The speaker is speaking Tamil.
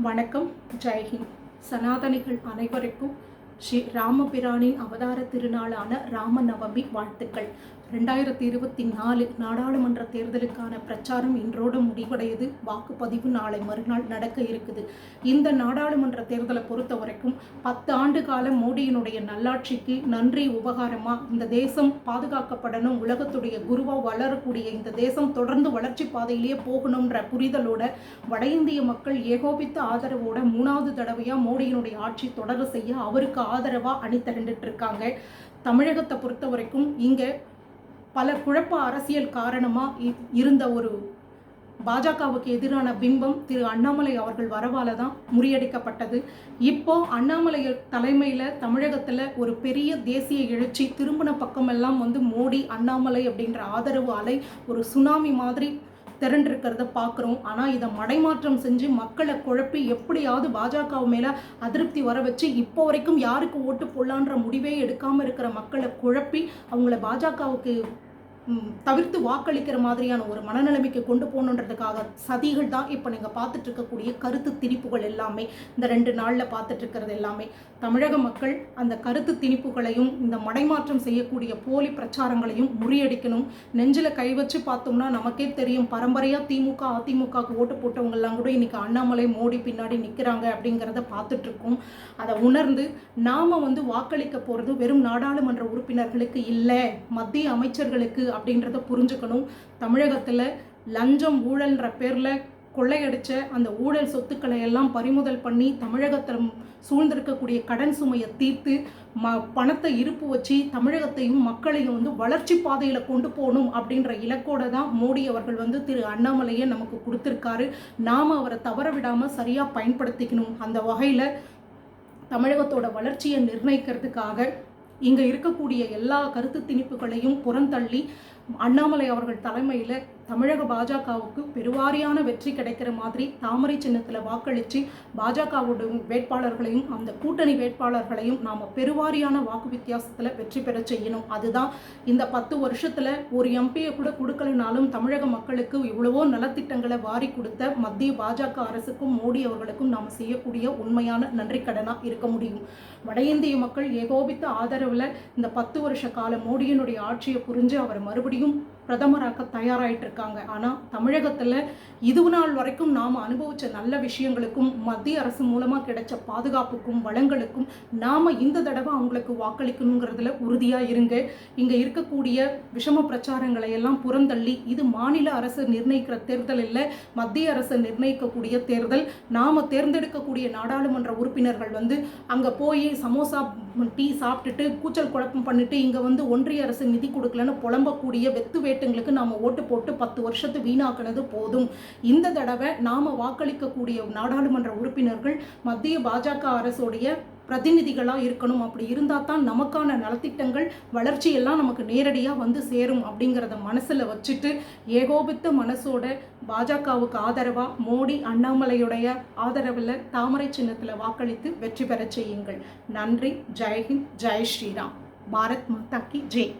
வணக்கம். ஜெய்ஹிந்த் சனாதனிகள் அனைவருக்கும் ஸ்ரீ ராமபிரானின் அவதார திருநாளான ராமநவமி வாழ்த்துக்கள். ரெண்டாயிரத்தி இருபத்தி நாலு நாடாளுமன்ற தேர்தலுக்கான பிரச்சாரம் இன்றோடு முடிவடையுது. வாக்குப்பதிவு நாளை மறுநாள் நடக்க இருக்குது. இந்த நாடாளுமன்ற தேர்தலை பொறுத்த வரைக்கும் பத்து ஆண்டு காலம் மோடியினுடைய நல்லாட்சிக்கு நன்றி உபகாரமா? இந்த தேசம் பாதுகாக்கப்படணும். உலகத்துடைய குருவா வளரக்கூடிய இந்த தேசம் தொடர்ந்து வளர்ச்சி பாதையிலேயே போகணுன்ற புரிதலோட வட இந்திய மக்கள் ஏகோபித்த ஆதரவோட மூணாவது தடவையா மோடியினுடைய ஆட்சி தொடர செய்ய அவருக்கு ஆதரவாக அணி திரண்டுட்டு இருக்காங்க தமிழகத்தை பொறுத்த வரைக்கும் இங்கே பல குழப்ப அரசியல் காரணமாக இ- இருந்த ஒரு பாஜகவுக்கு எதிரான பிம்பம் திரு அண்ணாமலை அவர்கள் வரவால தான் முறியடிக்கப்பட்டது. இப்போ அண்ணாமலை தலைமையில் தமிழகத்தில் ஒரு பெரிய தேசிய எழுச்சி திரும்பின பக்கமெல்லாம் வந்து மோடி அண்ணாமலை அப்படின்ற ஆதரவு அலை ஒரு சுனாமி மாதிரி திரண்டிருக்கிறத பார்க்குறோம். ஆனால் இதை மடைமாற்றம் செஞ்சு மக்களை குழப்பி எப்படியாவது பாஜக மேலே அதிருப்தி வர வச்சு இப்போ வரைக்கும் யாருக்கு ஓட்டு போடலான்ற முடிவே எடுக்காமல் இருக்கிற மக்களை குழப்பி அவங்கள பாஜகவுக்கு தவிர்த்து வாக்களிக்கிற மாதிரியான ஒரு மனநிலைமைக்கு கொண்டு போகணுன்றதுக்காக சதிகள் தான் இப்போ நீங்கள் பார்த்துட்டு இருக்கக்கூடிய கருத்து திணிப்புகள் எல்லாமே இந்த ரெண்டு நாளில் பார்த்துட்டு இருக்கிறது எல்லாமே. தமிழக மக்கள் அந்த கருத்து திணிப்புகளையும் இந்த மடைமாற்றம் செய்யக்கூடிய போலி பிரச்சாரங்களையும் முறியடிக்கணும். நெஞ்சில் கை வச்சு பார்த்தோம்னா நமக்கே தெரியும் பரம்பரையாக திமுக அதிமுகவுக்கு ஓட்டு போட்டவங்கெல்லாம் கூட இன்னைக்கு அண்ணாமலை மோடி பின்னாடி நிற்கிறாங்க அப்படிங்கிறத பார்த்துட்ருக்கோம் அதை உணர்ந்து நாம வந்து வாக்களிக்க போகிறது வெறும் நாடாளுமன்ற உறுப்பினர்களுக்கு இல்லை மத்திய அமைச்சர்களுக்கு அப்படின்றத புரிஞ்சுக்கணும். தமிழகத்தில் லஞ்சம் ஊழல்ன்ற பேரில் கொள்ளையடிச்ச அந்த ஊழல் சொத்துக்களை எல்லாம் பறிமுதல் பண்ணி தமிழகத்தில் சூழ்ந்திருக்கக்கூடிய கடன் சுமையை தீர்த்து ம பணத்தை இருப்பு வச்சு தமிழகத்தையும் மக்களையும் வந்து வளர்ச்சி பாதையில் கொண்டு போகணும் அப்படின்ற இலக்கோடு தான் மோடி அவர்கள் வந்து திரு அண்ணாமலையை நமக்கு கொடுத்துருக்காரு. நாம் அவரை தவற விடாமல் சரியாக பயன்படுத்திக்கணும். அந்த வகையில் தமிழகத்தோட வளர்ச்சியை நிர்ணயிக்கிறதுக்காக இங்கே இருக்கக்கூடிய எல்லா கருத்து திணிப்புகளையும் புறந்தள்ளி அண்ணாமலை அவர்கள் தலைமையில் தமிழக பாஜகவுக்கு பெருவாரியான வெற்றி கிடைக்கிற மாதிரி தாமரை சின்னத்தில் வாக்களித்து பாஜகவோட வேட்பாளர்களையும் அந்த கூட்டணி வேட்பாளர்களையும் நாம் பெருவாரியான வாக்கு வித்தியாசத்தில் வெற்றி பெற செய்யணும். அதுதான் இந்த பத்து வருஷத்தில் ஒரு எம்பியை கூட கொடுக்கலனாலும் தமிழக மக்களுக்கு இவ்வளவோ நலத்திட்டங்களை வாரி கொடுத்த மத்திய பாஜக அரசுக்கும் மோடி அவர்களுக்கும் நாம் செய்யக்கூடிய உண்மையான நன்றி கடனாக இருக்க முடியும். வட இந்திய மக்கள் ஏகோபித்த ஆதரவில் இந்த பத்து வருஷ கால மோடியினுடைய ஆட்சியை புரிஞ்சு அவர் மறுபடியும் பிரதமராக்க தயாராயிட்டு இருக்காங்க ஆனால் தமிழகத்தில் இது நாள் வரைக்கும் நாம் அனுபவிச்ச நல்ல விஷயங்களுக்கும் மத்திய அரசு மூலமாக கிடைச்ச பாதுகாப்புக்கும் வளங்களுக்கும் நாம் இந்த தடவை அவங்களுக்கு வாக்களிக்கணுங்கிறதுல உறுதியாக இருங்க. இங்கே இருக்கக்கூடிய விஷம பிரச்சாரங்களை எல்லாம் புறந்தள்ளி இது மாநில அரசு நிர்ணயிக்கிற தேர்தல் இல்லை மத்திய அரசு நிர்ணயிக்கக்கூடிய தேர்தல். நாம் தேர்ந்தெடுக்கக்கூடிய நாடாளுமன்ற உறுப்பினர்கள் வந்து அங்கே போய் சமோசா டீ சாப்பிட்டுட்டு கூச்சல் குழப்பம் பண்ணிட்டு இங்கே வந்து ஒன்றிய அரசு நிதி கொடுக்கலன்னு புலம்பக்கூடிய வெத்து வேட்டுங்களுக்கு நாம் ஓட்டு போட்டு பத்து வருஷத்து வீணாக்குனது போதும். இந்த தடவை நாம் வாக்களிக்கக்கூடிய நாடாளுமன்ற உறுப்பினர்கள் மத்திய பாஜக அரசுடைய பிரதிநிதிகளாக இருக்கணும். அப்படி இருந்தால் தான் நமக்கான நலத்திட்டங்கள் வளர்ச்சி எல்லாம் நமக்கு நேரடியாக வந்து சேரும் அப்படிங்கிறத மனசில் வச்சுட்டு ஏகோபித்த மனசோட பாஜகவுக்கு ஆதரவாக மோடி அண்ணாமலையுடைய ஆதரவில் தாமரை சின்னத்தில் வாக்களித்து வெற்றி பெறச் செய்யுங்கள். நன்றி. ஜெய்ஹிந்த். ஜெய் ஸ்ரீராம். பாரத் மாதா கி ஜெய்.